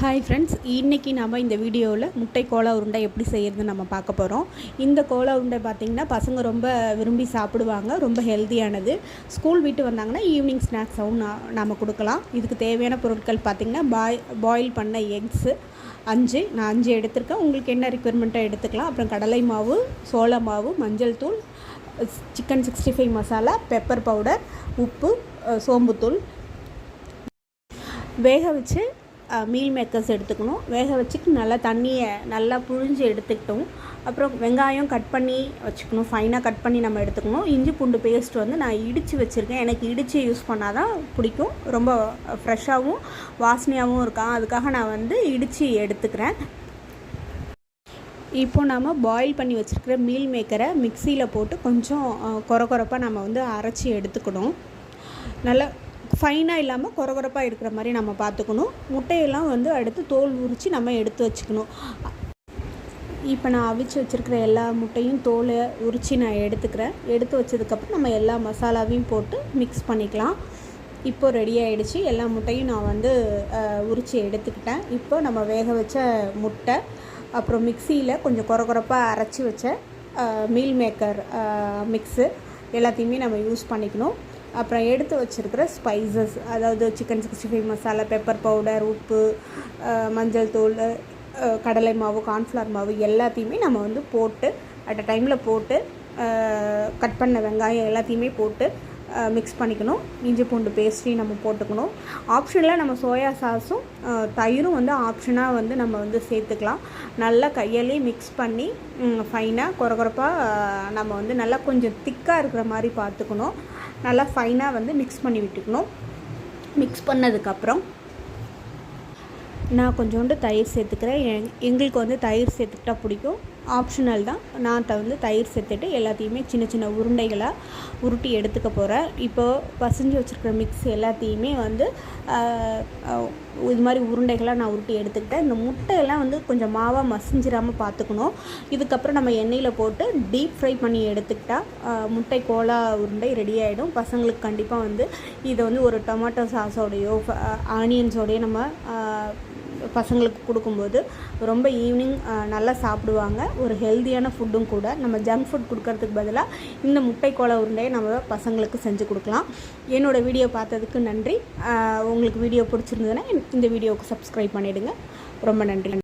Hi friends இன்றைக்கி நம்ம இந்த வீடியோவில் முட்டை கோலா உருண்டை எப்படி செய்கிறதுன்னு நம்ம பார்க்க போகிறோம் இந்த கோலா உருண்டை பார்த்திங்கன்னா பசங்க ரொம்ப விரும்பி சாப்பிடுவாங்க ரொம்ப ஹெல்த்தியானது ஸ்கூல் விட்டு வந்தாங்கன்னா ஈவினிங் ஸ்நாக்ஸாகவும் நான் நம்ம கொடுக்கலாம். இதுக்கு தேவையான பொருட்கள் பார்த்திங்கன்னா பாய் பாயில் பண்ண எக்ஸு அஞ்சு. நான் அஞ்சு எடுத்திருக்கேன். உங்களுக்கு என்ன ரெக்குயர்மெண்ட்டாக எடுத்துக்கலாம். அப்புறம் கடலை மாவு சோள மாவு மஞ்சள் தூள் chicken sixty five masala pepper powder உப்பு சோம்புத்தூள். வேக வச்சு மீல் மேக்கர்ஸ் எடுத்துக்கணும். வேக வச்சுட்டு நல்லா தண்ணியை நல்லா புழிஞ்சு எடுத்துக்கிட்டோம். அப்புறம் வெங்காயம் கட் பண்ணி வச்சுக்கணும். ஃபைனாக கட் பண்ணி நம்ம எடுத்துக்கணும். இஞ்சி பூண்டு பேஸ்ட் வந்து நான் இடித்து வச்சுருக்கேன். எனக்கு இடித்து யூஸ் பண்ணால் தான் பிடிக்கும். ரொம்ப ஃப்ரெஷ்ஷாகவும் வாசனையாகவும் இருக்கான். அதுக்காக நான் வந்து இடித்து எடுத்துக்கிறேன். இப்போ நம்ம பாயில் பண்ணி வச்சுருக்கிற மீல் மேக்கரை மிக்சியில் போட்டு கொஞ்சம் குறை குறைப்பாக நம்ம வந்து அரைச்சி எடுத்துக்கணும். நல்லா ஃபைனாக இல்லாமல் குறகுறப்பாக இருக்கிற மாதிரி நம்ம பார்த்துக்கணும். முட்டையெல்லாம் வந்து அடுத்து தோல் உரித்து நம்ம எடுத்து வச்சுக்கணும். இப்போ நான் அவிச்சு வச்சுருக்கிற எல்லா முட்டையும் தோலை உரித்து நான் எடுத்துக்கிறேன். எடுத்து வச்சதுக்கப்புறம் நம்ம எல்லா மசாலாவையும் போட்டு மிக்ஸ் பண்ணிக்கலாம். இப்போ ரெடி ஆகிடுச்சு எல்லா முட்டையும் நான் வந்து உரித்து எடுத்துக்கிட்டேன். இப்போ நம்ம வேக வச்ச முட்டை அப்புறம் மிக்சியில் கொஞ்சம் குறகுறப்பாக அரைச்சி வச்ச மீல் மேக்கர் மிக்ஸு எல்லாத்தையுமே நம்ம யூஸ் பண்ணிக்கணும். அப்புறம் எடுத்து வச்சுருக்கிற ஸ்பைசஸ் அதாவது chicken sixty five masala pepper powder உப்பு மஞ்சள் தூள் கடலை மாவு கார்ன்ஃப்ளவர் மாவு எல்லாத்தையுமே நம்ம வந்து போட்டு அட் அ டைமில் போட்டு கட் பண்ண வெங்காயம் எல்லாத்தையுமே போட்டு மிக்ஸ் பண்ணிக்கணும். இஞ்சி பூண்டு பேஸ்ட்டையும் நம்ம போட்டுக்கணும். ஆப்ஷனில் நம்ம சோயா சாஸும் தயிரும் வந்து ஆப்ஷனாக வந்து நம்ம வந்து சேர்த்துக்கலாம். நல்லா கையாலே மிக்ஸ் பண்ணி ஃபைனாக குறகுறப்பாக நம்ம வந்து நல்லா கொஞ்சம் திக்காக இருக்கிற மாதிரி பார்த்துக்கணும். நல்லா ஃபைனாக வந்து மிக்ஸ் பண்ணி விட்டுக்கணும். மிக்ஸ் பண்ணதுக்கப்புறம் நான் கொஞ்சோண்டு தயிர் சேர்த்துக்கிறேன். எங்களுக்கு வந்து தயிர் சேர்த்துக்கிட்டா பிடிக்கும். ஆப்ஷனல் தான். நான் வந்து தயிர் சேர்த்துட்டு எல்லாத்தையுமே சின்ன சின்ன உருண்டைகளாக உருட்டி எடுத்துக்க போகிறேன் இப்போது பசஞ்சு வச்சுருக்கிற மிக்ஸ் எல்லாத்தையுமே வந்து இது மாதிரி உருண்டைகளாக நான் உருட்டி எடுத்துக்கிட்டேன். இந்த முட்டையெல்லாம் வந்து கொஞ்சம் மாவாக மசிஞ்சிடாமல் பார்த்துக்கணும் இதுக்கப்புறம் நம்ம எண்ணெயில் போட்டு டீப் ஃப்ரை பண்ணி எடுத்துக்கிட்டால் முட்டை கோலா உருண்டை ரெடி ஆகிடும் பசங்களுக்கு கண்டிப்பாக வந்து இதை வந்து ஒரு டொமேட்டோ சாஸோடையோ ஆனியன்ஸோடையோ நம்ம பசங்களுக்கு கொடுக்கும்போது ரொம்ப ஈவினிங் நல்லா சாப்பிடுவாங்க. ஒரு ஹெல்த்தியான ஃபுட்டும் கூட. நம்ம ஜங்க் ஃபுட் கொடுக்கறதுக்கு பதிலாக இந்த முட்டை கோலை உருண்டையை நம்ம பசங்களுக்கு செஞ்சு கொடுக்கலாம். என்னோடய வீடியோ பார்த்ததுக்கு நன்றி. உங்களுக்கு வீடியோ பிடிச்சிருந்ததுன்னா இந்த வீடியோவுக்கு சப்ஸ்கிரைப் பண்ணிவிடுங்க ரொம்ப நன்றி.